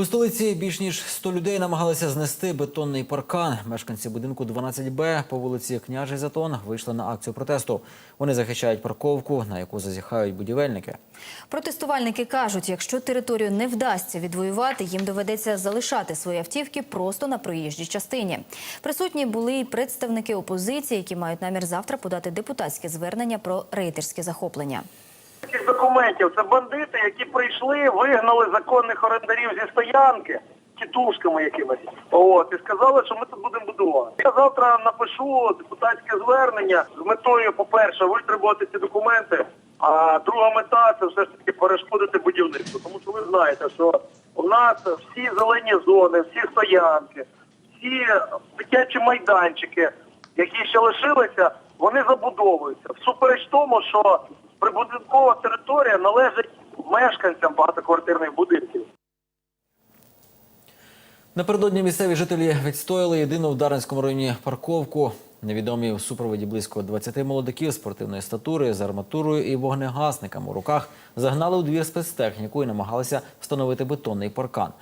У столиці більш ніж 100 людей намагалися знести бетонний паркан. Мешканці будинку 12Б по вулиці Княжий Затон вийшли на акцію протесту. Вони захищають парковку, на яку зазіхають будівельники. Протестувальники кажуть, якщо територію не вдасться відвоювати, їм доведеться залишати свої автівки просто на проїжджій частині. Присутні були й представники опозиції, які мають намір завтра подати депутатське звернення про рейдерське захоплення. Цих документів це бандити, які прийшли, вигнали законних орендарів зі стоянки тітушками якимись. От і сказали, що ми тут будемо будувати. Я завтра напишу депутатське звернення з метою, по-перше, витребувати ці документи. А друга мета це все ж таки перешкодити будівництво. Тому що ви знаєте, що у нас всі зелені зони, всі стоянки, всі дитячі майданчики, які ще лишилися, вони забудовуються. Всупереч тому, що прибудинкова територія належить мешканцям багатоквартирних будинків. Напередодні місцеві жителі відстояли єдину в Дарницькому районі парковку. Невідомі в супроводі близько 20 молодиків спортивної статури з арматурою і вогнегасниками у руках загнали у двір спецтехніку і намагалися встановити бетонний паркан.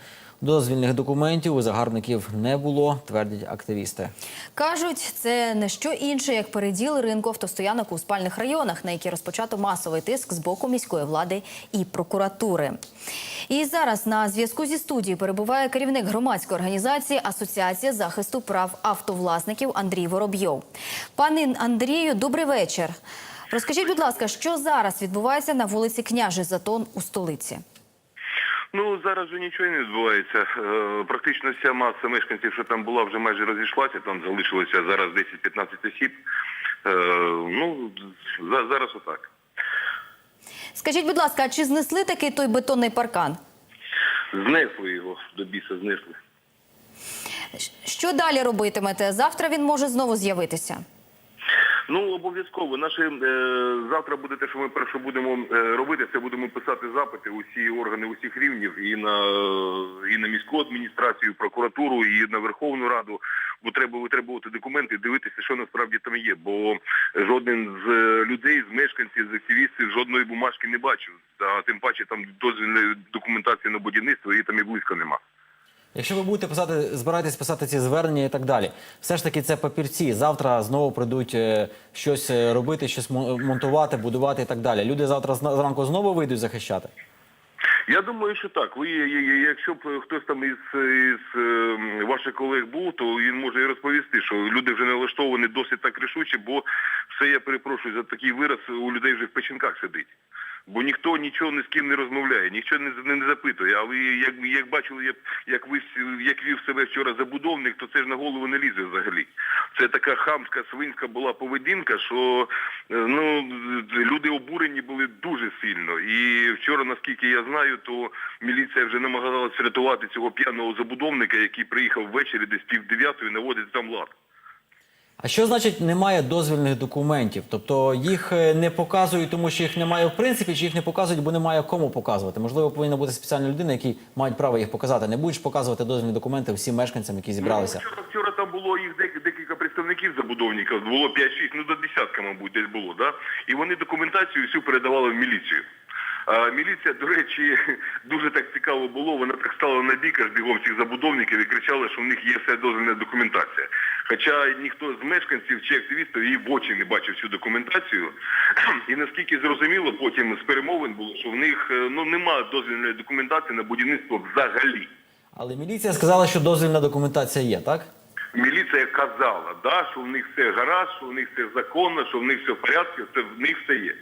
Дозвільних документів у загарбників не було, твердять активісти. Кажуть, це не що інше, як переділ ринку автостоянок у спальних районах, на які розпочато масовий тиск з боку міської влади і прокуратури. І зараз на зв'язку зі студією перебуває керівник громадської організації Асоціація захисту прав автовласників Андрій Воробйов. Пане Андрію, добрий вечір. Розкажіть, будь ласка, що зараз відбувається на вулиці Княжий Затон у столиці? Ну зараз вже нічого не відбувається. Е, Практично вся маса мешканців, що там була, вже майже розійшлася. Там залишилося зараз 10-15 осіб. Е, Ну за- зараз отак. Скажіть, будь ласка, а чи знесли такий той бетонний паркан? Знесли його до біса, знесли. Що далі робитимете? Завтра він може знову з'явитися. Ну обов'язково. Наше е, завтра буде те, що ми перше будемо е, робити. Це будемо писати запити у всі органи усіх рівнів і на і на міську адміністрацію, прокуратуру, і на Верховну Раду. Бо треба витребувати документи, дивитися, що насправді там є. Бо жоден з е, людей, з мешканців, з активістів жодної бумажки не бачив. А тим паче там дозвільної документації на будівництво її там і близько нема. Якщо ви будете писати, збираєтесь писати ці звернення і так далі, все ж таки це папірці. Завтра знову прийдуть е, щось е, робити, щось монтувати, будувати і так далі. Люди завтра зранку знову вийдуть захищати. Я думаю, що так. Ви, якщо б хтось там із, із е, ваших колег був, то він може і розповісти, що люди вже налаштовані досить так рішуче, бо все я перепрошую за такий вираз у людей вже в печінках сидить. Бо ніхто нічого ні з ким не розмовляє, ніхто не, не, запитує. А ви як, як бачили, як, як ви як вів себе вчора забудовник, то це ж на голову не лізе взагалі. Це така хамська свинська була поведінка, що е, ну люди обурені були дуже сильно. І вчора, наскільки я знаю, то міліція вже намагалася рятувати цього п'яного забудовника, який приїхав ввечері десь пів дев'ятої, наводить там лад. А що значить немає дозвільних документів? Тобто їх е, не показують, тому що їх немає в принципі, чи їх не показують, бо немає кому показувати. Можливо, повинна бути спеціальна людина, які мають право їх показати. Не будеш показувати дозвільні документи всім мешканцям, які зібралися. Ну, вчора, там було їх дек- декілька представників забудовників, було 5-6, ну до десятка, мабуть, десь було, да? І вони документацію всю передавали в міліцію. Міліція, до речі, дуже так цікаво було. Вона так стала на бік аж бігом цих забудовників і кричала, що в них є вся дозвільна документація. Хоча ніхто з мешканців чи активістів її в очі не бачив цю документацію. І наскільки зрозуміло, потім з перемовин було, що в них е, ну нема дозвільної документації на будівництво взагалі. Але міліція сказала, що дозвільна документація є, так? Міліція казала, да, що в них все гаразд, що в них все законно, що в них все в порядку, це в них все є.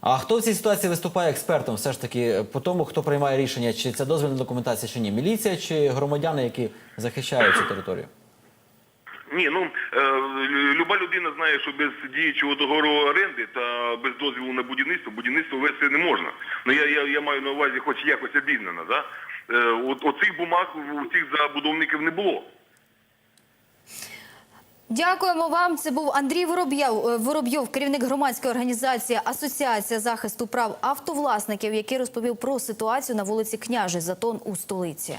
А хто в цій ситуації виступає експертом? Все ж таки по тому, хто приймає рішення, чи це дозвільна документація, чи ні? Міліція чи громадяни, які захищають цю територію? Ні, ну е, люба людина знає, що без діючого договору оренди та без дозволу на будівництво будівництво вести не можна. Ну я, я, я маю на увазі, хоч якось обізнано, да? Е, от, оцих бумаг у цих забудовників не було. Дякуємо вам. Це був Андрій Воробйов, е, Воробйов, керівник громадської організації Асоціація захисту прав автовласників, який розповів про ситуацію на вулиці Княжий Затон у столиці.